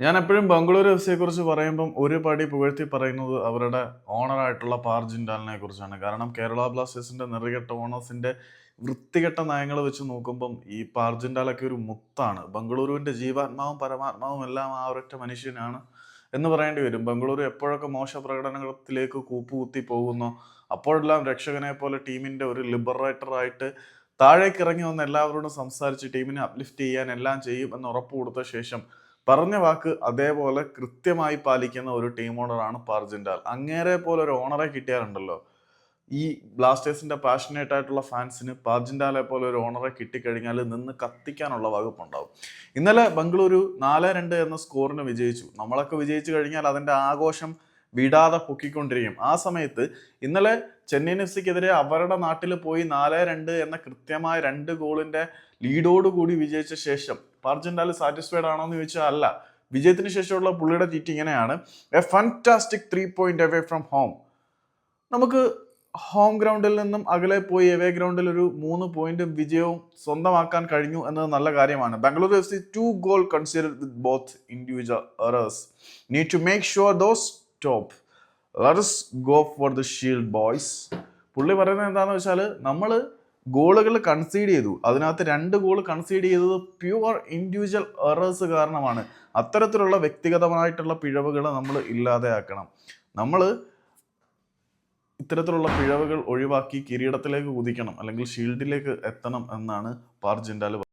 ഞാൻ എപ്പോഴും ബംഗളൂരു എഫ് സിയെ കുറിച്ച് പറയുമ്പം ഒരു പടി പുകഴ്ത്തി പറയുന്നത് അവരുടെ ഓണറായിട്ടുള്ള പാർജിൻഡാലിനെ കുറിച്ചാണ്. കാരണം കേരള ബ്ലാസ്റ്റേഴ്സിന്റെ നെറുകെട്ട ഓണേഴ്സിന്റെ വൃത്തികെട്ട നയങ്ങൾ വെച്ച് നോക്കുമ്പം ഈ പാർജിൻഡാലൊക്കെ ഒരു മുത്താണ്. ബംഗളൂരുവിന്റെ ജീവാത്മാവും പരമാത്മാവും എല്ലാം ആ ഒരൊറ്റ മനുഷ്യനാണ് എന്ന് പറയേണ്ടി വരും. ബംഗളൂരു എപ്പോഴൊക്കെ മോശ പ്രകടനത്തിലേക്ക് കൂപ്പുകുത്തി പോകുന്നോ അപ്പോഴെല്ലാം രക്ഷകനെ പോലെ ടീമിന്റെ ഒരു ലിബറേറ്ററായിട്ട് താഴേക്ക് ഇറങ്ങി വന്ന് എല്ലാവരോടും സംസാരിച്ച് ടീമിനെ അപ്ലിഫ്റ്റ് ചെയ്യാൻ എല്ലാം ചെയ്യും എന്ന് ഉറപ്പ് കൊടുത്ത ശേഷം പറഞ്ഞ വാക്ക് അതേപോലെ കൃത്യമായി പാലിക്കുന്ന ഒരു ടീം ഓണറാണ് പാർജിൻഡാൽ. അങ്ങേരെ പോലെ ഒരു ഓണറെ കിട്ടിയാലുണ്ടല്ലോ. ഈ ബ്ലാസ്റ്റേഴ്സിന്റെ പാഷനേറ്റ് ആയിട്ടുള്ള ഫാൻസിന് പാർജിൻഡാലെ പോലെ ഒരു ഓണറെ കിട്ടിക്കഴിഞ്ഞാൽ നിന്ന് കത്തിക്കാനുള്ള വകുപ്പുണ്ടാവും. ഇന്നലെ ബംഗളൂരു നാല് രണ്ട് എന്ന സ്കോറിന് വിജയിച്ചു. നമ്മളൊക്കെ വിജയിച്ചു കഴിഞ്ഞാൽ അതിന്റെ ആഘോഷം വിടാതെ പൊക്കിക്കൊണ്ടിരിക്കും. ആ സമയത്ത് ഇന്നലെ ചെന്നൈയിൻ എഫ് സിക്കെതിരെ അവരുടെ നാട്ടിൽ പോയി നാല് രണ്ട് എന്ന കൃത്യമായ രണ്ട് ഗോളിന്റെ ലീഡോട് കൂടി വിജയിച്ച ശേഷം പാർജന്റാൽ സാറ്റിസ്ഫൈഡ് ആണോ എന്ന് ചോദിച്ചാൽ അല്ല. വിജയത്തിന് ശേഷമുള്ള പുള്ളിയുടെ തീറ്റ് ഇങ്ങനെയാണ്. A fantastic three point away from home നമുക്ക് ഹോം ഗ്രൗണ്ടിൽ നിന്നും അകലെ പോയി എവേ ഗ്രൗണ്ടിൽ ഒരു മൂന്ന് പോയിന്റും വിജയവും സ്വന്തമാക്കാൻ കഴിഞ്ഞു എന്നത് നല്ല കാര്യമാണ്. Bangalore F C two goal consider with both individual need to make sure those stop let's go for the shield boys പുള്ളി പറയുന്നത് എന്താണെന്ന് വെച്ചാൽ നമ്മൾ ഗോളുകൾ കൺസീഡ് ചെയ്തു. അതിനകത്ത് രണ്ട് ഗോൾ കൺസീഡ് ചെയ്തത് പ്യുവർ ഇൻഡിവിജ്വൽ എറേഴ്സ് കാരണമാണ്. അത്തരത്തിലുള്ള വ്യക്തിഗതമായിട്ടുള്ള പിഴവുകൾ നമ്മൾ ഇല്ലാതെയാക്കണം. നമ്മൾ ഇത്തരത്തിലുള്ള പിഴവുകൾ ഒഴിവാക്കി കിരീടത്തിലേക്ക് കുതിക്കണം. അല്ലെങ്കിൽ ഷീൽഡിലേക്ക് എത്തണം എന്നാണ് പാർജിൻഡാൽ